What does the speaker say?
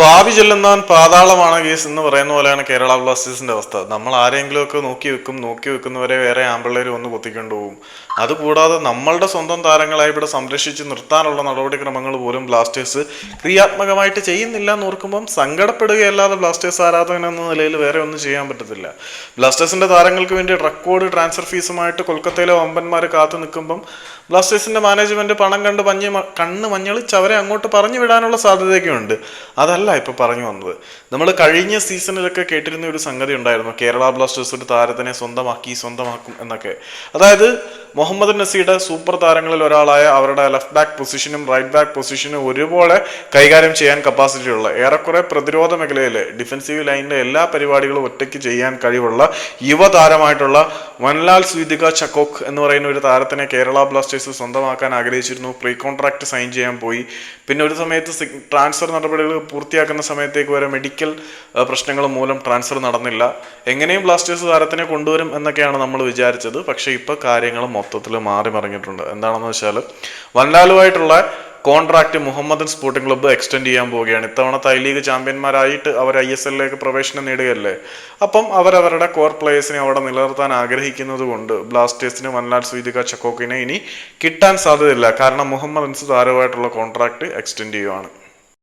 പാവി ചെല്ലുന്നവൻ പാതാളമാണ് case എന്ന് പറയുന്ന പോലെയാണ് കേരള ബ്ലാസ്റ്റേഴ്സിന്റെ അവസ്ഥ. നമ്മൾ ആരെങ്കിലും ഒക്കെ നോക്കി വെക്കും നോക്കി വെക്കുന്നവരെ വേറെ ആമ്പിള്ളേർ വന്ന് കുത്തിക്കൊണ്ടു പോകും അതുകൂടാതെ നമ്മളുടെ സ്വന്തം താരങ്ങളെ ഇവിടെ സംരക്ഷിച്ച് നിർത്താനുള്ള നടപടിക്രമങ്ങൾ പോലും ബ്ലാസ്റ്റേഴ്സ് ക്രിയാത്മകമായിട്ട് ചെയ്യുന്നില്ല എന്ന് ഓർക്കുമ്പം സങ്കടപ്പെടുകയല്ലാതെ ബ്ലാസ്റ്റേഴ്സ് ആരാധകൻ എന്ന നിലയിൽ വേറെ ഒന്നും ചെയ്യാൻ പറ്റത്തില്ല. ബ്ലാസ്റ്റേഴ്സിന്റെ താരങ്ങൾക്ക് വേണ്ടി റെക്കോർഡ് ട്രാൻസ്ഫർ ഫീസുമായിട്ട് കൊൽക്കത്തയിലെ വമ്പന്മാർ കാത്തു നിൽക്കുമ്പം ബ്ലാസ്റ്റേഴ്സിന്റെ മാനേജ്മെന്റ് പണം കണ്ട് മഞ്ഞ് കണ്ണ് മഞ്ഞളിച്ച് അവരെ അങ്ങോട്ട് പറഞ്ഞു വിടാനുള്ള സാധ്യതയൊക്കെ ഉണ്ട് അതല്ല ഇപ്പൊ പറഞ്ഞു വന്നത്. നമ്മൾ കഴിഞ്ഞ സീസണിലൊക്കെ കേട്ടിരുന്ന ഒരു സംഗതി ഉണ്ടായിരുന്നു. കേരള ബ്ലാസ്റ്റേഴ്സ് ഒരു താരത്തിനെ സ്വന്തമാക്കി സ്വന്തമാക്കും എന്നൊക്കെ. അതായത് മുഹമ്മദ് നസിയുടെ സൂപ്പർ താരങ്ങളിൽ ഒരാളായ അവരുടെ ലെഫ്റ്റ് ബാക്ക് പൊസിഷനും റൈറ്റ് ബാക്ക് പൊസിഷനും ഒരുപോലെ കൈകാര്യം ചെയ്യാൻ കപ്പാസിറ്റി ഉള്ള ഏറെക്കുറെ പ്രതിരോധ മേഖലയിൽ ഡിഫൻസീവ് ലൈനിലെ എല്ലാ പരിപാടികളും ഒറ്റയ്ക്ക് ചെയ്യാൻ കഴിവുള്ള യുവതാരമായിട്ടുള്ള വൻലാൽ സ്വീതിക ചക്കോക്ക് എന്ന് പറയുന്ന ഒരു താരത്തിനെ കേരള ബ്ലാസ്റ്റേഴ്സ് സ്വന്തമാക്കാൻ ആഗ്രഹിച്ചിരുന്നു. പ്രീ കോൺട്രാക്ട് സൈൻ ചെയ്യാൻ പോയി. പിന്നെ ഒരു സമയത്ത് ട്രാൻസ്ഫർ നടപടികൾ പൂർത്തിയാക്കുന്ന സമയത്തേക്ക് വരെ മെഡിക്കൽ പ്രശ്നങ്ങൾ മൂലം ട്രാൻസ്ഫർ നടന്നില്ല. എങ്ങനെയും ബ്ലാസ്റ്റേഴ്സ് താരത്തിനെ കൊണ്ടുവരും എന്നൊക്കെയാണ് നമ്മൾ വിചാരിച്ചത്. പക്ഷേ ഇപ്പോൾ കാര്യങ്ങൾ മൊത്തത്തിൽ മാറി മറിഞ്ഞിട്ടുണ്ട്. എന്താണെന്ന് വെച്ചാൽ വൻലാലുമായിട്ടുള്ള contract Mohammedan sporting club extend ചെയ്യാൻ പോവുകയാണ്. ഇത്തവണ ഐ ലീഗ് ചാമ്പ്യന്മാരായിട്ട് അവർ ഐ എസ് എല്ലിലേക്ക് പ്രവേശനം നേടുകയല്ലേ? അപ്പം അവരവരുടെ കോർ പ്ലേയേഴ്സിനെ അവിടെ നിലനിർത്താൻ ആഗ്രഹിക്കുന്നത് കൊണ്ട് ബ്ലാസ്റ്റേഴ്സിന് വൻലാൽ സ്വീതിക ചക്കോക്കിനെ ഇനി കിട്ടാൻ സാധ്യതയില്ല. കാരണം മുഹമ്മദ് അൻസ് താരമായിട്ടുള്ള കോൺട്രാക്ട് എക്സ്റ്റെൻഡ് ചെയ്യുവാണ്.